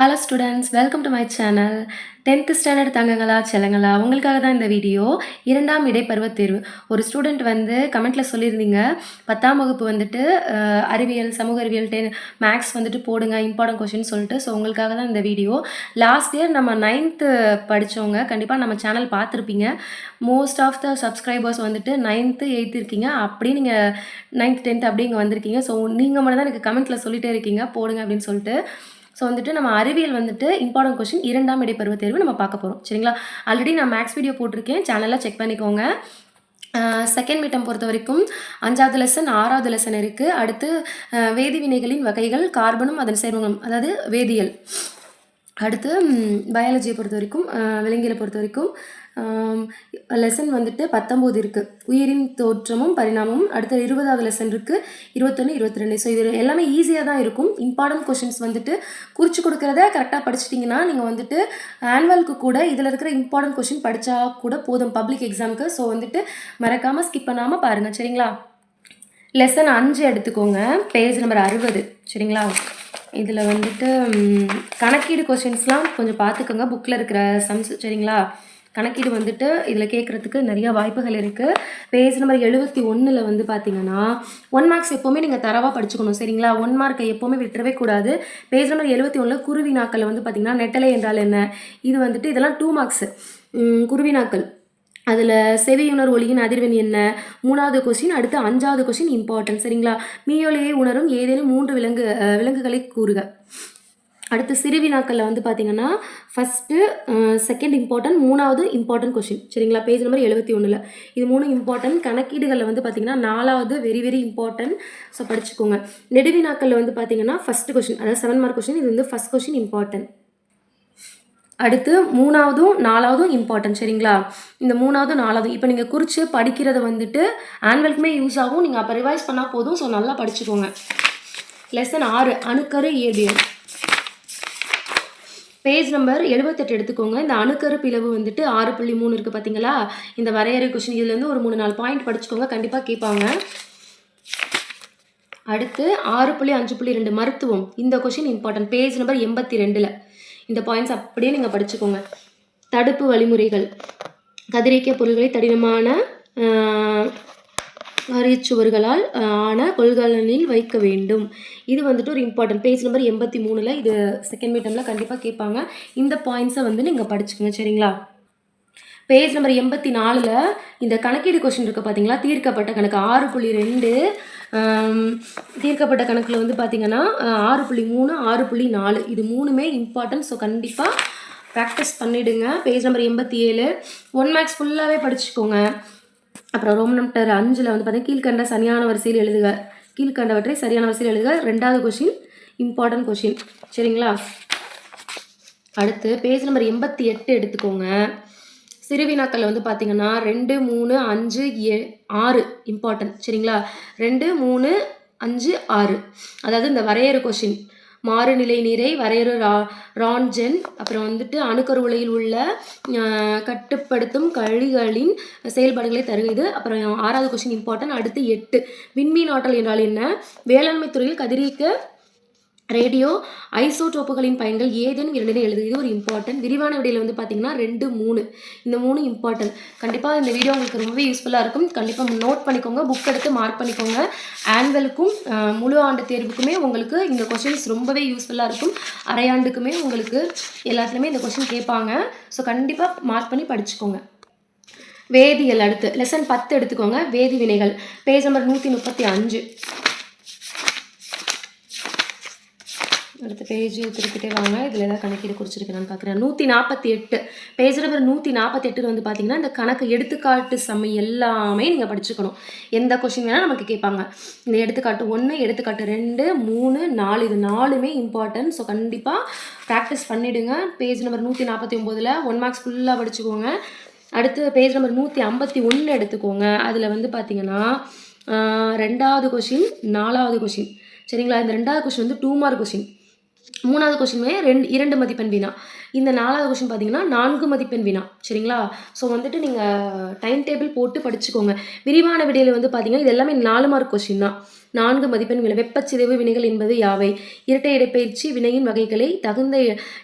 Hello students welcome to my channel tenth standard தங்கங்களா செல்லங்களா உங்களுக்காக தான் இந்த வீடியோ. இரண்டாம் இடைப்பருவ தேர்வு. ஒரு ஸ்டூடெண்ட் வந்து கமெண்ட்டில் சொல்லியிருந்தீங்க. பத்தாம் வகுப்பு வந்துட்டு அறிவியல் சமூக அறிவியல் டென் மேக்ஸ் வந்துட்டு போடுங்க இம்பார்ட்டன்ட் கொஷின் சொல்லிட்டு. ஸோ உங்களுக்காக தான் இந்த வீடியோ. லாஸ்ட் இயர் நம்ம நைன்த்து படித்தவங்க கண்டிப்பாக நம்ம சேனல் பார்த்துருப்பீங்க. மோஸ்ட் ஆஃப் த சப்ஸ்கிரைபர்ஸ் வந்துட்டு நைன்த்து எயித்து இருக்கீங்க. அப்படியே நீங்கள் நைன்த் டென்த் அப்படிங்க வந்திருக்கீங்க. ஸோ நீங்கள் மட்டும் தான் எனக்கு கமெண்ட்டில் சொல்லிகிட்டே இருக்கீங்க. போடுங்க அப்படின்னு சொல்லிட்டு. ஸோ வந்துட்டு நம்ம அறிவியல் வந்துட்டு இம்பார்ட்டன்ட் கொஷின் இரண்டாம் இடைப்பருவ தேர்வு நம்ம பார்க்க போகிறோம் சரிங்களா? ஆல்ரெடி நான் மேக்ஸ் வீடியோ போட்டிருக்கேன். சேனலில் செக் பண்ணிக்கோங்க. செகண்ட் மீட்டம் பொறுத்த வரைக்கும் அஞ்சாவது லெசன் ஆறாவது லெசன் இருக்குது அடுத்து வேதி வினைகளின் வகைகள் கார்பனும் அதன் சேர்மங்களும் அதாவது வேதியியல். அடுத்து பயாலஜியை பொறுத்த வரைக்கும் விலங்கியலை பொறுத்த வரைக்கும் லெசன் வந்துட்டு பத்தொம்போது இருக்குது உயிரின் தோற்றமும் பரிணாமமும் அடுத்த இருபதாவது லெசன் இருக்குது இருபத்தொன்று இருபத்தி ரெண்டு ஸோ இது எல்லாமே ஈஸியாக தான் இருக்கும். இம்பார்ட்டன்ட் கொஷின்ஸ் வந்துட்டு குறித்து கொடுக்குறத கரெக்டாக படிச்சிட்டிங்கன்னா நீங்கள் வந்துட்டு ஆனுவலுக்கு கூட இதில் இருக்கிற இம்பார்ட்டன்ட் கொஷின் படித்தா கூட போதும். பப்ளிக் எக்ஸாமுக்கு ஸோ வந்துட்டு மறக்காமல் ஸ்கிப் பண்ணாமல் பாருங்கள் சரிங்களா? லெசன் அஞ்சு எடுத்துக்கோங்க. பேஜ் நம்பர் அறுபது. சரிங்களா? இதில் வந்துட்டு கணக்கீடு கொஷின்ஸ்லாம் கொஞ்சம் பார்த்துக்கோங்க. புக்கில் இருக்கிற சம்ஸ் சரிங்களா? கணக்கீடு வந்துட்டு இதில் கேட்குறதுக்கு நிறைய வாய்ப்புகள் இருக்குது பேஜ் நம்பர் எழுபத்தி ஒன்றில் வந்து பார்த்தீங்கன்னா ஒன் மார்க்ஸ் எப்போவுமே நீங்கள் தரவாக படிச்சுக்கணும் சரிங்களா? ஒன் மார்க்கை எப்போவுமே விட்டுறவே கூடாது. பேஜ் நம்பர் எழுபத்தி ஒன்றில் குருவி நாக்கள் வந்து பார்த்தீங்கன்னா நெட்டலை என்றால் என்ன? இது வந்துட்டு இதெல்லாம் டூ மார்க்ஸ் குருவி நாக்கள். அதில் செவியுணர் ஒளியின் அதிர்வெண் என்ன? மூணாவது கொஷின் அடுத்து அஞ்சாவது கொஷின் இம்பார்ட்டன்ட் சரிங்களா? மீயொலியை உணரும் ஏதேனும் மூன்று விலங்கு விலங்குகளை கூறுக. அடுத்து சிறுவினாக்களில் வந்து பார்த்தீங்கன்னா ஃபஸ்ட்டு செகண்ட் இம்பார்ட்டன்ட் மூணாவது இம்பார்ட்டன்ட் கொஷின் சரிங்களா? பேஜ் நம்பர் எழுபத்தி ஒன்றில் இது மூணு இம்பார்ட்டன்ட் கணக்கீடுகளில் வந்து பார்த்தீங்கன்னா நாலாவது வெரி வெரி இம்பார்ட்டன்ட் ஸோ படிச்சுக்கோங்க. நெடுவினாக்களில் வந்து பார்த்தீங்கன்னா ஃபஸ்ட்டு கொஷின் அதாவது செவன் மார்க் கொஷின் இது வந்து ஃபஸ்ட் கொஷின் இம்பார்ட்டன்ட் அடுத்து மூணாவதும் நாலாவதும் இம்பார்ட்டன்ட் சரிங்களா? இந்த மூணாவது நாலாவது இப்போ நீங்கள் குறித்து படிக்கிறத வந்துட்டு ஆனுவலுக்குமே யூஸ் ஆகும். நீங்கள் அப்போ ரிவைஸ் பண்ணால் போதும். ஸோ நல்லா படிச்சுக்கோங்க. லெசன் ஆறு அணுக்கரு இயற்பியல் பேஜ் நம்பர் எழுபத்தெட்டு எடுத்துக்கோங்க. இந்த அணுக்கரு பிளவு வந்துட்டு ஆறு புள்ளி மூணு இருக்குது பார்த்தீங்களா இந்த வரையறை கொஷின் இதுலேருந்து ஒரு மூணு நாலு பாயிண்ட் படிச்சுக்கோங்க. கண்டிப்பாக கேட்பாங்க. அடுத்து ஆறு புள்ளி அஞ்சு புள்ளி ரெண்டு மருத்துவம். இந்த கொஷின் இம்பார்ட்டன்ட் பேஜ் நம்பர் எண்பத்தி ரெண்டில் இந்த பாயிண்ட்ஸ் அப்படியே நீங்கள் படிச்சுக்கோங்க. தடுப்பு வழிமுறைகள். கதிரியக்க பொருள்களை தடினமான அரியச்சுவர்களால் ஆன கொள்கலனில் வைக்க வேண்டும். இது வந்துட்டு ஒரு இம்பார்ட்டன்ட் பேஜ் நம்பர் எண்பத்தி மூணில் இது செகண்ட் மீட்டமில் கண்டிப்பாக கேட்பாங்க. இந்த பாயிண்ட்ஸை வந்து நீங்கள் படிச்சுக்கோங்க சரிங்களா? பேஜ் நம்பர் எண்பத்தி நாலில் இந்த கணக்கீடு கொஷின் இருக்குது பார்த்தீங்களா தீர்க்கப்பட்ட கணக்கு ஆறு புள்ளி ரெண்டு தீர்க்கப்பட்ட கணக்கில் வந்து பார்த்தீங்கன்னா ஆறு புள்ளி மூணு ஆறு புள்ளி நாலு. இது மூணுமே இம்பார்ட்டன்ட் ஸோ கண்டிப்பாக ப்ராக்டிஸ் பண்ணிவிடுங்க பேஜ் நம்பர் எண்பத்தி ஏழு. ஒன் மேக்ஸ் ஃபுல்லாகவே படிச்சுக்கோங்க. அப்புறம் ரோம் நம்பர் அஞ்சில் வந்து பார்த்தீங்கன்னா கீழ்கண்ட சரியான வரிசையில் எழுதுக. கீழ்கண்டவற்றை சரியான வரிசையில் எழுதுக. ரெண்டாவது கொஷின் இம்பார்ட்டன்ட் கொஷின் சரிங்களா? அடுத்து பேஜ் நம்பர் எண்பத்தி எட்டு எடுத்துக்கோங்க. சிறுவினாக்கள் வந்து பார்த்தீங்கன்னா ரெண்டு மூணு அஞ்சு ஏ ஆறு இம்பார்ட்டன்ட் சரிங்களா? ரெண்டு மூணு அஞ்சு ஆறு. அதாவது இந்த வரையறு கொஷின் மாறுநிலை நீரை வரையறு ரா ரான்ஜென் அப்புறம் வந்துட்டு அணுக்கரு உலையில் உள்ள கட்டுப்படுத்தும் கழிகளின் செயல்பாடுகளை தருகிறது அப்புறம் ஆறாவது கொஷின் இம்பார்ட்டன்ட் அடுத்து எட்டு. விண்மீன் ஆற்றல் என்றால் என்ன? வேளாண்மை துறையில் கதிரியக்க ரேடியோ ஐசோடோப்புகளின் பயன்கள் ஏதேனும் இரண்டினை எழுது இது ஒரு இம்பார்ட்டன்ட் விரிவான விடையில் வந்து பார்த்தீங்கன்னா ரெண்டு மூணு. இந்த மூணு இம்பார்ட்டன்ட் கண்டிப்பாக இந்த வீடியோ உங்களுக்கு ரொம்பவே யூஸ்ஃபுல்லாக இருக்கும். கண்டிப்பாக நோட் பண்ணிக்கோங்க. புக் எடுத்து மார்க் பண்ணிக்கோங்க. ஆனுவலுக்கும் முழு ஆண்டு தேர்வுக்குமே உங்களுக்கு இந்த கொஷின்ஸ் ரொம்பவே யூஸ்ஃபுல்லாக இருக்கும். அரையாண்டுக்குமே உங்களுக்கு எல்லாத்துலேயுமே இந்த கொஷின் கேட்பாங்க. ஸோ கண்டிப்பாக மார்க் பண்ணி படிச்சுக்கோங்க. வேதியியல் அடுத்து. லெசன் பத்து எடுத்துக்கோங்க. வேதி வினைகள். பேஜ் நம்பர் நூற்றி முப்பத்தி அஞ்சு. அடுத்த பேஜ் திருப்பிட்டே வாங்க. இதில் ஏதாவது கணக்கீடு குறிச்சிருக்கேன்னு பார்க்குறேன் நூற்றி நாற்பத்தி எட்டு பேஜ் நம்பர் நூற்றி நாற்பத்தி எட்டில் வந்து பார்த்தீங்கன்னா இந்த கணக்கு எடுத்துக்காட்டு சமை எல்லாமே நீங்கள் படிச்சுக்கணும். எந்த கொஷின் வேணால் நமக்கு கேட்பாங்க. இந்த எடுத்துக்காட்டு ஒன்று எடுத்துக்காட்டு ரெண்டு மூணு நாலு இது நாலுமே இம்பார்ட்டன்ட் ஸோ கண்டிப்பாக ப்ராக்டிஸ் பண்ணிவிடுங்க பேஜ் நம்பர் நூற்றி நாற்பத்தி ஒம்போதில் ஒன் மார்க்ஸ் ஃபுல்லாக படிச்சுக்கோங்க. அடுத்து பேஜ் நம்பர் நூற்றி ஐம்பத்தி ஒன்று எடுத்துக்கோங்க. அதில் வந்து பார்த்தீங்கன்னா ரெண்டாவது கொஷின் நாலாவது கொஷின் சரிங்களா? இந்த ரெண்டாவது கொஷின் வந்து டூ மார்க் கொஷின் மூணாவது கொஷினுமே ரெண்டு இரண்டு மதிப்பெண் வினா இந்த நாலாவது கொஷின் பார்த்தீங்கன்னா நான்கு மதிப்பெண் வினா சரிங்களா? ஸோ வந்துட்டு நீங்கள் டைம் டேபிள் போட்டு படிச்சுக்கோங்க. விரிவான விடையில் வந்து பார்த்தீங்கன்னா இது எல்லாமே நாலு மார்க் கொஷின் தான். நான்கு மதிப்பெண் வினை வெப்பச்சிதைவு வினைகள் என்பது யாவை? இரட்டை இடைப்பயிற்சி வினையின் வகைகளை தகுந்த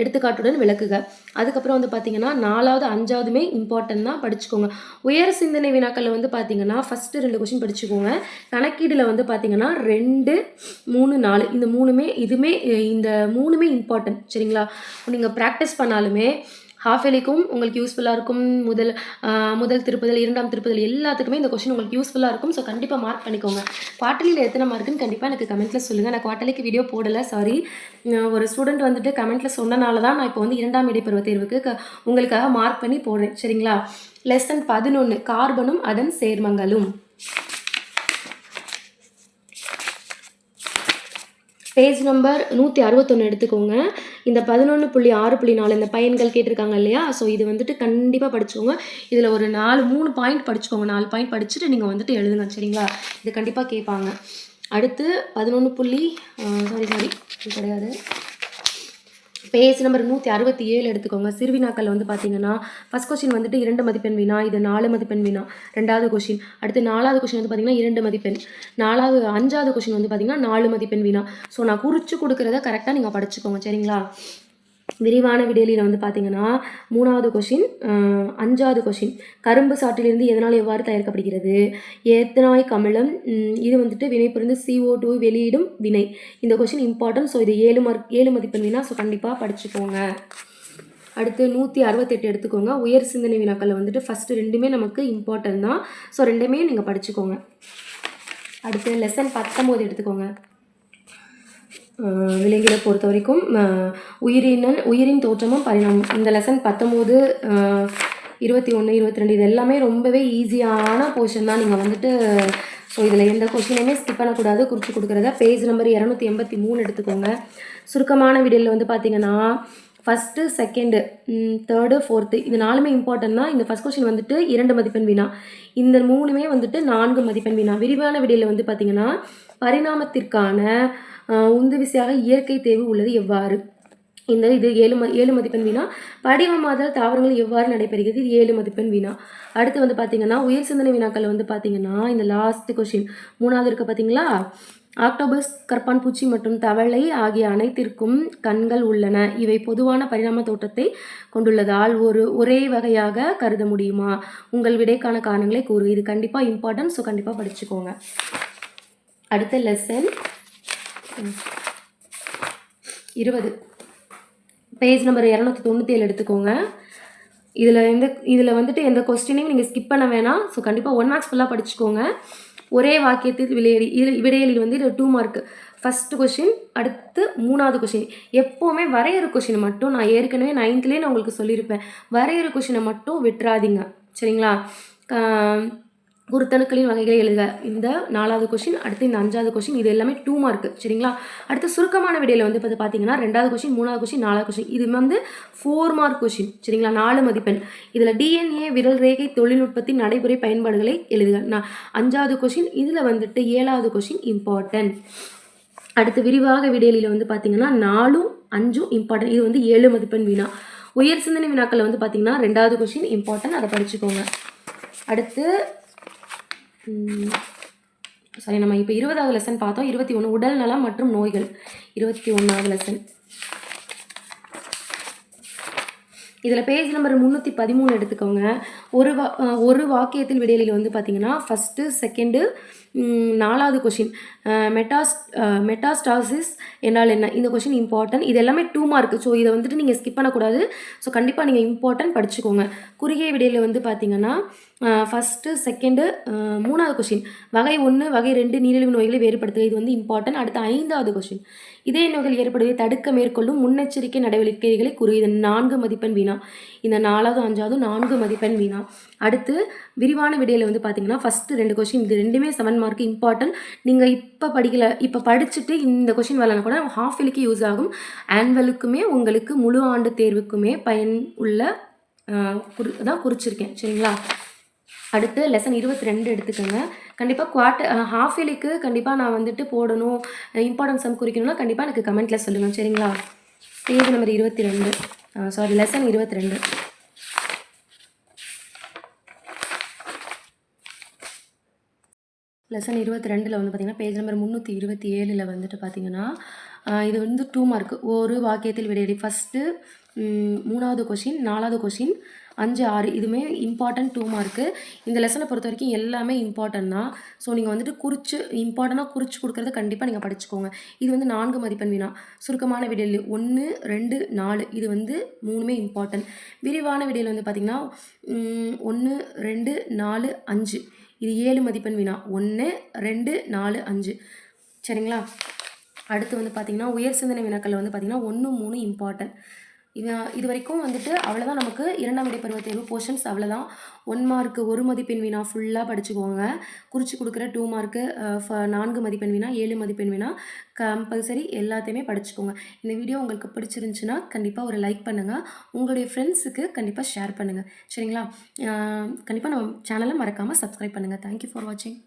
எடுத்துக்காட்டுடன் விளக்குக. அதுக்கப்புறம் வந்து பார்த்தீங்கன்னா நாலாவது அஞ்சாவதுமே இம்பார்ட்டன்ட் தான் படிச்சுக்கோங்க. உயர் சிந்தனை வினாக்களில் வந்து பார்த்தீங்கன்னா ஃபஸ்ட்டு ரெண்டு கொஷின் படிச்சுக்கோங்க. கணக்கீடில் வந்து பார்த்தீங்கன்னா ரெண்டு மூணு நாலு. இந்த மூணுமே இதுவுமே இந்த மூணுமே இம்பார்ட்டன்ட் சரிங்களா? நீங்கள் ப்ராக்டிஸ் பண்ணாலுமே ஹாஃப் எலிக்கும் உங்களுக்கு யூஸ்ஃபுல்லாக இருக்கும். முதல் முதல் திருப்புதல் இரண்டாம் திருப்புதல் எல்லாத்துக்குமே இந்த கொஷின் உங்களுக்கு யூஸ்ஃபுல்லாக இருக்கும். ஸோ கண்டிப்பாக மார்க் பண்ணிக்கோங்க. குவார்ட்டர்லியில் எத்தனை மார்க்குன்னு கண்டிப்பாக எனக்கு கமெண்ட்டில் சொல்லுங்கள் நான் குவார்ட்டர்லிக்கு வீடியோ போடலை சாரி ஒரு ஸ்டூடெண்ட் வந்துட்டு கமெண்ட்டில் சொன்னனால தான் நான் இப்போ வந்து இரண்டாம் இடைப்பருவ தேர்வுக்கு க உங்களுக்காக மார்க் பண்ணி போடுறேன். சரிங்களா? லெசன் பதினொன்று கார்பனும் அதன் சேர்மங்களும். பேஜ் நம்பர் நூற்றி அறுபத்தொன்று எடுத்துக்கோங்க. இந்த பதினொன்று புள்ளி ஆறு புள்ளி நாலு இந்த பையன்கள் கேட்டிருக்காங்க இல்லையா? ஸோ இது வந்துட்டு கண்டிப்பாக படிச்சுக்கோங்க. இதில் ஒரு நாலு மூணு பாயிண்ட் படிச்சுக்கோங்க. நாலு பாயிண்ட் படிச்சுட்டு நீங்கள் வந்துட்டு எழுதுங்க சரிங்களா? இது கண்டிப்பாக கேட்பாங்க. அடுத்து பதினொன்று புள்ளி சாரி சாரி கிடையாது. பேஜ் நம்பர் நூற்றி அறுபத்தி ஏழு எடுத்துக்கோங்க. சிறுவினாக்கள் வந்து பார்த்தீங்கன்னா ஃபஸ்ட் கொஸ்டின் வந்துட்டு இரண்டு மதிப்பெண் வினா இது நாலு மதிப்பெண் வினா ரெண்டாவது கொஷின் அடுத்து நாலாவது கொஷின் வந்து பார்த்தீங்கன்னா இரண்டு மதிப்பெண். நாலாவது அஞ்சாவது கொஷின் வந்து பார்த்தீங்கன்னா நாலு மதிப்பெண் வினா. ஸோ நான் குறித்து கொடுக்குறத கரெக்டாக நீங்கள் படிச்சுக்கோங்க. சரிங்களா? விரிவான விடையிலில் வந்து பார்த்தீங்கன்னா மூணாவது கொஷின் அஞ்சாவது கொஷின் கரும்பு சாற்றிலிருந்து எதனால் எவ்வாறு தயாரிக்கப்படுகிறது? எத்தனாய் கமலம் இது வந்துட்டு வினை புரிந்து சிஓ டூ வெளியிடும் வினை. இந்த கொஷின் இம்பார்ட்டன்ட் ஸோ இது ஏழு மார்க் ஏழு மதிப்பெண் வினா ஸோ கண்டிப்பாக படிச்சுக்கோங்க. அடுத்து நூற்றி அறுபத்தெட்டு எடுத்துக்கோங்க. உயர் சிந்தனை வினாக்களில் வந்துட்டு ஃபஸ்ட்டு ரெண்டுமே நமக்கு இம்பார்ட்டன்ட் தான். ஸோ ரெண்டுமே நீங்கள் படிச்சுக்கோங்க. அடுத்து லெசன் பத்தொம்போது எடுத்துக்கோங்க. விலங்கினை பொறுத்த வரைக்கும் உயிரினல் உயிரின் தோற்றமும் பரிணாமம் இந்த லெசன் பத்தொம்போது இருபத்தி ஒன்று இருபத்தி ரெண்டு இது எல்லாமே ரொம்பவே ஈஸியான போர்ஷன் தான். நீங்கள் வந்துட்டு ஸோ இதில் எந்த கொஷினையுமே ஸ்கிப் பண்ணக்கூடாது. குறித்து கொடுக்குறத பேஜ் நம்பர் இரநூத்தி எண்பத்தி மூணு எடுத்துக்கோங்க. சுருக்கமான வீடியோவில் வந்து பார்த்தீங்கன்னா ஃபஸ்ட்டு செகண்டு தேர்டு ஃபோர்த்து இது நாலுமே இம்பார்ட்டன்னா இந்த ஃபஸ்ட் கொஷின் வந்துட்டு இரண்டு மதிப்பெண் வினா. இந்த மூணுமே வந்துட்டு நான்கு மதிப்பெண் வினா. விரிவான விடையில் வந்து பார்த்திங்கன்னா பரிணாமத்திற்கான உந்து விசையாக இயற்கை தேர்வு உள்ளது எவ்வாறு? இந்த இது ஏழு ம ஏழு மதிப்பெண் வினா. படிவமாதல் தாவரங்கள் எவ்வாறு நடைபெறுகிறது? இது ஏழு மதிப்பெண் வினா. அடுத்து வந்து பார்த்திங்கன்னா உயர் சிந்தனை வினாக்கள் வந்து பார்த்திங்கன்னா இந்த லாஸ்ட் கொஷின் மூணாவது இருக்க பார்த்தீங்களா ஆக்டோபஸ் கற்பான் பூச்சி மற்றும் தவளை ஆகிய அனைத்திற்கும் கண்கள் உள்ளன. இவை பொதுவான பரிணாம தோற்றத்தை கொண்டுள்ளதால் ஒரு ஒரே வகையாக கருத முடியுமா? உங்கள் விடைக்கான காரணங்களை கூறு. இது கண்டிப்பாக இம்பார்ட்டன்ட் ஸோ கண்டிப்பாக படிச்சுக்கோங்க. அடுத்த லெசன் இருபது. பேஜ் நம்பர் இரநூத்தி தொண்ணூற்றி ஏழு எடுத்துக்கோங்க. இதில் எந்த இதில் வந்துட்டு எந்த கொஸ்டினையும் நீங்கள் ஸ்கிப் பண்ண வேணாம். ஸோ கண்டிப்பாக ஒன் மார்க்ஸ் ஃபுல்லாக படிச்சுக்கோங்க. ஒரே வாக்கியத்தில் விளையடி இதில் விடையலில் வந்து இது டூ மார்க் ஃபஸ்ட்டு கொஷின் அடுத்து மூணாவது கொஷின் எப்போவுமே வரைகிற கொஷினை மட்டும் நான் ஏற்கனவே நைன்த்துலேயே நான் உங்களுக்கு சொல்லியிருப்பேன். வரைகிற கொஷினை மட்டும் விட்டுறாதீங்க. சரிங்களா? குருத்தணுக்களின் வகைகளை எழுதுக இந்த நாலாவது கொஷின் அடுத்து இந்த அஞ்சாவது கொஷின் இது எல்லாமே டூ மார்க் சரிங்களா? அடுத்து சுருக்கமான விடையில் வந்து இப்போ பார்த்தீங்கன்னா ரெண்டாவது கொஷின் மூணாவது கொஷின் நாலாவது கொஷின் இது வந்து ஃபோர் மார்க் கொஷின் சரிங்களா? நாலு மதிப்பெண். இதில் டிஎன்ஏ விரல் ரேகை தொழில்நுட்பத்தின் நடைமுறை பயன்பாடுகளை எழுதுக. நான் அஞ்சாவது கொஷின் இதில் வந்துட்டு ஏழாவது கொஷின் இம்பார்ட்டன்ட் அடுத்து விரிவாக விடையில வந்து பார்த்தீங்கன்னா நாலும் அஞ்சும் இம்பார்ட்டன்ட் இது வந்து ஏழு மதிப்பெண் வினா உயர் சிந்தனை வினாக்களில் வந்து பார்த்தீங்கன்னா ரெண்டாவது கொஷின் இம்பார்ட்டன்ட் அதை படிச்சுக்கோங்க. அடுத்து சரி நம்ம இப்போ இருபதாவது லெசன் பார்த்தோம். இருபத்தி ஒன்று உடல் நலம் மற்றும் நோய்கள். இருபத்தி ஒன்றாவது லெசன் இதில் பேஜ் நம்பர் முந்நூற்றி பதிமூணு எடுத்துக்கோங்க. ஒரு வா ஒரு வாக்கியத்தில் விடையில வந்து பார்த்தீங்கன்னா ஃபஸ்ட்டு செகண்டு நாலாவது கொஷின் மெட்டாஸ் மெட்டாஸ்டாசிஸ் என்றால் என்ன? இந்த கொஷின் இம்பார்ட்டன்ட் இது எல்லாமே டூ மார்க் ஸோ இதை வந்துட்டு நீங்கள் ஸ்கிப் பண்ணக்கூடாது. ஸோ கண்டிப்பாக நீங்கள் இம்பார்ட்டன்ட் படிச்சுக்கோங்க. குறுகிய விடையில் வந்து பார்த்தீங்கன்னா ஃபஸ்ட்டு செகண்டு மூணாவது கொஷின் வகை ஒன்று வகை ரெண்டு நீரிழிவு நோய்களை வேறுபடுத்துக. இது வந்து இம்பார்ட்டன்ட் அடுத்த ஐந்தாவது கொஷின் இதய நோய்கள் ஏற்படுவதை தடுக்க மேற்கொள்ளும் முன்னெச்சரிக்கை நடவடிக்கைகளை கூறு. இது நான்கு மதிப்பெண் வீணா. இந்த நாலாவது அஞ்சாவது நான்கு மதிப்பெண் வீணா. அடுத்து விரிவான விடையில் வந்து பார்த்தீங்கன்னா ஃபஸ்ட்டு ரெண்டு கொஷின் இது ரெண்டுமே செவன் மார்க் இம்பார்ட்டன்ட் நீங்கள் இப்போ படிக்கல இப்போ படிச்சுட்டு இந்த கொஷின் வரலனா கூட ஹாஃப் இயலுக்கு யூஸ் ஆகும். ஆன்வலுக்குமே உங்களுக்கு முழு ஆண்டு தேர்வுக்குமே பயன் உள்ள குறி தான் குறிச்சிருக்கேன். சரிங்களா? அடுத்து லெசன் இருபத்தி ரெண்டு எடுத்துக்கோங்க கண்டிப்பாக குவார்ட்டர் ஹாஃப் இயலுக்கு கண்டிப்பாக நான் வந்துட்டு போடணும். இம்பார்ட்டன்ஸ் சம் குறிக்கணும்னா கண்டிப்பாக எனக்கு கமெண்ட்டில் சொல்லுங்கள் சரிங்களா? பேஜ் நம்பர் இருபத்தி ரெண்டு சாரி லெசன் இருபத்தி ரெண்டு லெசன் இருபத்தி ரெண்டில் வந்து பார்த்திங்கன்னா பேஜ் நம்பர் முந்நூற்றி இருபத்தி ஏழில் வந்துட்டு பார்த்திங்கன்னா இது வந்து டூ மார்க் ஒரு வாக்கியத்தில் விடையடி. ஃபஸ்ட்டு மூணாவது கொஷின் நாலாவது கொஷின் அஞ்சு ஆறு. இதுவுமே இம்பார்ட்டன்ட் டூ மார்க்கு இந்த லெசனை பொறுத்த வரைக்கும் எல்லாமே இம்பார்ட்டன்ட் தான். ஸோ நீங்கள் வந்துட்டு குறித்து இம்பார்ட்டண்ட்டாக குறித்து கொடுக்குறத கண்டிப்பாக நீங்கள் படிச்சுக்கோங்க. இது வந்து நான்கு மதிப்பெண் வினா சுருக்கமான விடையில் ஒன்று ரெண்டு நாலு. இது வந்து மூணுமே இம்பார்ட்டன்ட் விரிவான விடையில் வந்து பார்த்திங்கன்னா ஒன்று ரெண்டு நாலு அஞ்சு. இது ஏழு மதிப்பெண் வினா ஒன்று ரெண்டு நாலு அஞ்சு. சரிங்களா? அடுத்து வந்து பார்த்திங்கன்னா உயர் சிந்தனை வினாக்கள் வந்து பார்த்திங்கன்னா ஒன்று மூணு இம்பார்ட்டன்ட் இது இது வரைக்கும் வந்துட்டு அவ்வளோதான் நமக்கு இரண்டாம் இடை தேர்வு போர்ஷன்ஸ் அவ்வளோதான் ஒன் மார்க்கு ஒரு மதிப்பெண் வினா ஃபுல்லாக படிச்சுக்கோங்க. குறித்து கொடுக்குற டூ மார்க்கு நான்கு மதிப்பெண் வினா ஏழு மதிப்பெண் வினா கம்பல்சரி எல்லாத்தையுமே படிச்சுக்கோங்க. இந்த வீடியோ உங்களுக்கு பிடிச்சிருந்துச்சுன்னா கண்டிப்பாக ஒரு லைக் பண்ணுங்கள் உங்களுடைய ஃப்ரெண்ட்ஸுக்கு கண்டிப்பாக ஷேர் பண்ணுங்கள் சரிங்களா? கண்டிப்பாக நம்ம சேனலை மறக்காமல் சப்ஸ்கிரைப் பண்ணுங்கள் தேங்க்யூ ஃபார் வாட்சிங்